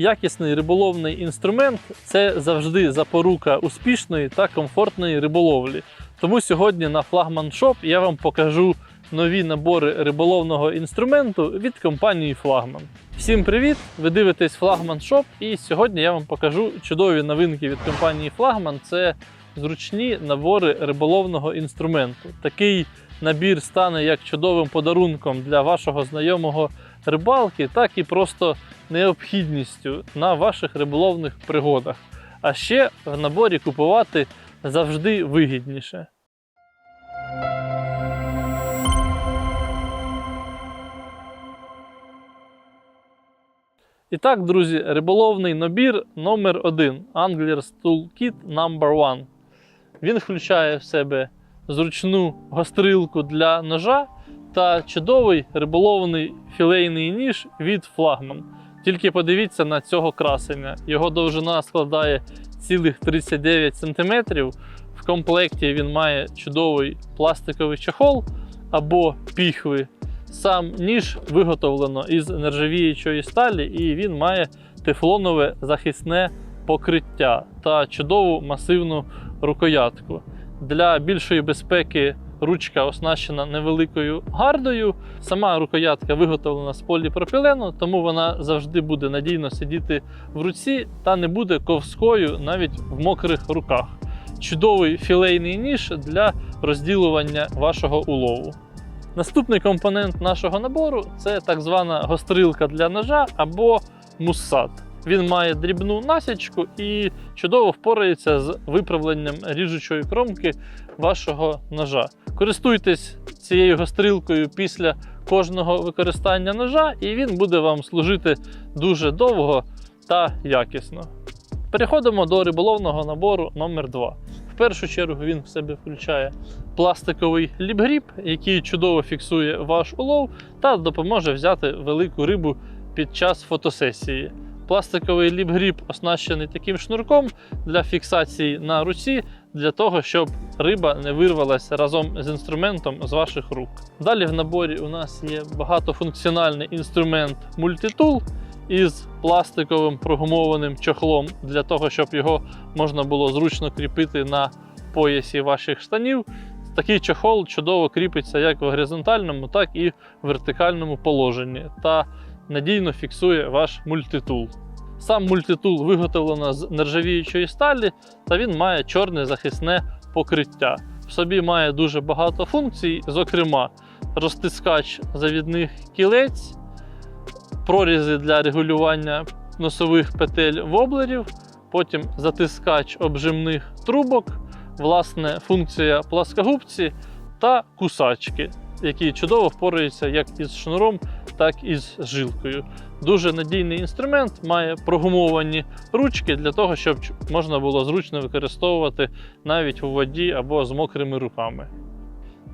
Якісний риболовний інструмент це завжди запорука успішної та комфортної риболовлі. Тому сьогодні на Flagman Shop я вам покажу нові набори риболовного інструменту від компанії Flagman. Всім привіт! Ви дивитесь Flagman Shop і сьогодні я вам покажу чудові новинки від компанії Flagman. Це зручні набори риболовного інструменту. Такий набір стане як чудовим подарунком для вашого знайомого рибалки, так і просто необхідністю на ваших риболовних пригодах. А ще в наборі купувати завжди вигідніше. І так, друзі, риболовний набір номер 1 Anglers Toolkit No. 1. Він включає в себе зручну гострилку для ножа та чудовий риболовний філейний ніж від флагман. Тільки подивіться на цього красення. Його довжина складає цілих 39 см. В комплекті він має чудовий пластиковий чохол або піхви. Сам ніж виготовлено із нержавіючої сталі, і він має тефлонове захисне покриття та чудову масивну рукоятку. Для більшої безпеки ручка оснащена невеликою гардою. Сама рукоятка виготовлена з поліпропілену, тому вона завжди буде надійно сидіти в руці та не буде ковською навіть в мокрих руках. Чудовий філейний ніж для розділування вашого улову. Наступний компонент нашого набору це так звана гострилка для ножа або муссат. Він має дрібну насічку і чудово впорається з виправленням ріжучої кромки вашого ножа. Користуйтесь цією гострилкою після кожного використання ножа, і він буде вам служити дуже довго та якісно. Переходимо до риболовного набору номер 2 В першу чергу він в себе включає пластиковий ліпгріб, який чудово фіксує ваш улов та допоможе взяти велику рибу під час фотосесії. Пластиковий ліпгріб оснащений таким шнурком для фіксації на руці, для того, щоб риба не вирвалася разом з інструментом з ваших рук. Далі в наборі у нас є багатофункціональний інструмент мультитул із пластиковим прогумованим чохлом для того, щоб його можна було зручно кріпити на поясі ваших штанів. Такий чохол чудово кріпиться як в горизонтальному, так і в вертикальному положенні та надійно фіксує ваш мультитул. Сам мультитул виготовлено з нержавіючої сталі, та він має чорне захисне покриття. В собі має дуже багато функцій, зокрема, розтискач завідних кілець, прорізи для регулювання носових петель воблерів, потім затискач обжимних трубок, власне, функція пласкогубці та кусачки, які чудово впораються як із шнуром, так і з жилкою. Дуже надійний інструмент, має прогумовані ручки для того, щоб можна було зручно використовувати навіть у воді або з мокрими руками.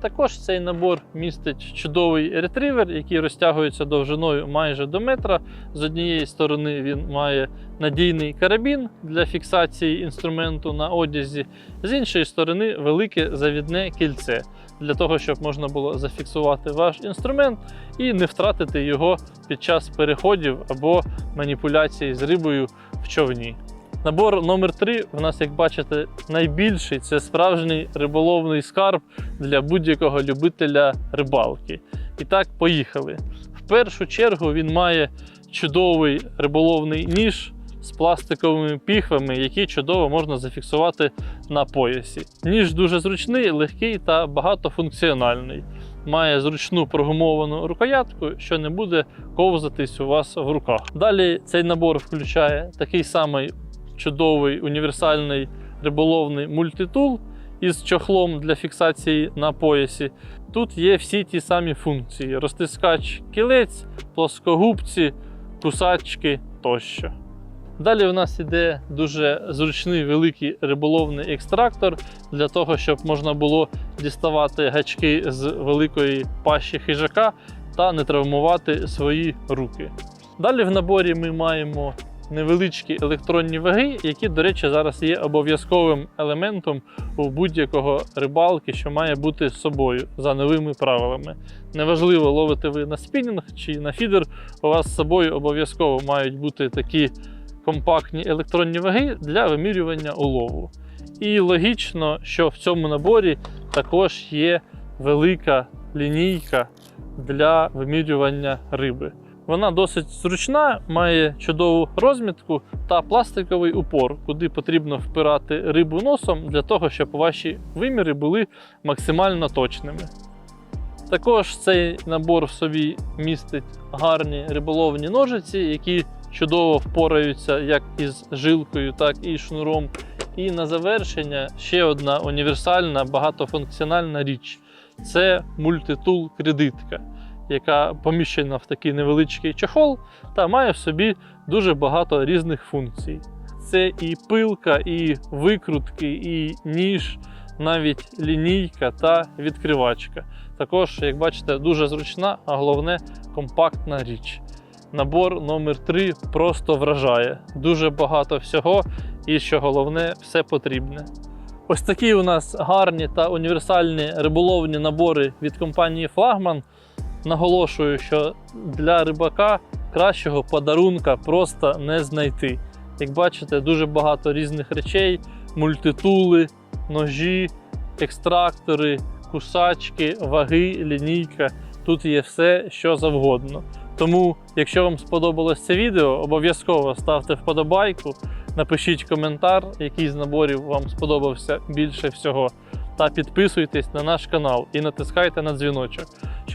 Також цей набор містить чудовий ретривер, який розтягується довжиною майже до метра. З однієї сторони він має надійний карабін для фіксації інструменту на одязі, з іншої сторони велике завідне кільце для того, щоб можна було зафіксувати ваш інструмент і не втратити його під час переходів або маніпуляцій з рибою в човні. Набор номер 3 у нас, як бачите, найбільший це справжній риболовний скарб для будь-якого любителя рибалки. І так, поїхали. В першу чергу він має чудовий риболовний ніж з пластиковими піхвами, які чудово можна зафіксувати на поясі. Ніж дуже зручний, легкий та багатофункціональний. Має зручну прогумовану рукоятку, що не буде ковзатись у вас в руках. Далі цей набор включає такий самий чудовий універсальний риболовний мультитул із чохлом для фіксації на поясі. Тут є всі ті самі функції: розтискач кілець, плоскогубці, кусачки тощо. Далі у нас іде дуже зручний великий риболовний екстрактор для того, щоб можна було діставати гачки з великої пащі хижака та не травмувати свої руки. Далі в наборі ми маємо невеличкі електронні ваги, які, до речі, зараз є обов'язковим елементом у будь-якого рибалки, що має бути з собою за новими правилами. Неважливо, ловите ви на спінінг чи на фідер, у вас з собою обов'язково мають бути такі компактні електронні ваги для вимірювання улову. І логічно, що в цьому наборі також є велика лінійка для вимірювання риби. Вона досить зручна, має чудову розмітку та пластиковий упор, куди потрібно впирати рибу носом для того, щоб ваші виміри були максимально точними. Також цей набор в собі містить гарні риболовні ножиці, які чудово впораються як із жилкою, так і шнуром. І на завершення ще одна універсальна багатофункціональна річ це мультитул кредитка, яка поміщена в такий невеличкий чохол та має в собі дуже багато різних функцій. Це і пилка, і викрутки, і ніж, навіть лінійка та відкривачка. Також, як бачите, дуже зручна, а головне компактна річ. Набор номер 3 просто вражає. Дуже багато всього, і що головне, все потрібне. Ось такі у нас гарні та універсальні риболовні набори від компанії Флагман. Наголошую, що для рибака кращого подарунка просто не знайти. Як бачите, дуже багато різних речей: мультитули, ножі, екстрактори, кусачки, ваги, лінійка. Тут є все, що завгодно. Тому, якщо вам сподобалось це відео, обов'язково ставте вподобайку, напишіть коментар, який з наборів вам сподобався більше всього. Та підписуйтесь на наш канал і натискайте на дзвіночок,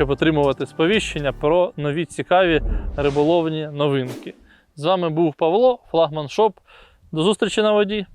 щоб отримувати сповіщення про нові цікаві риболовні новинки. З вами був Павло, флагман Шоп. До зустрічі на воді!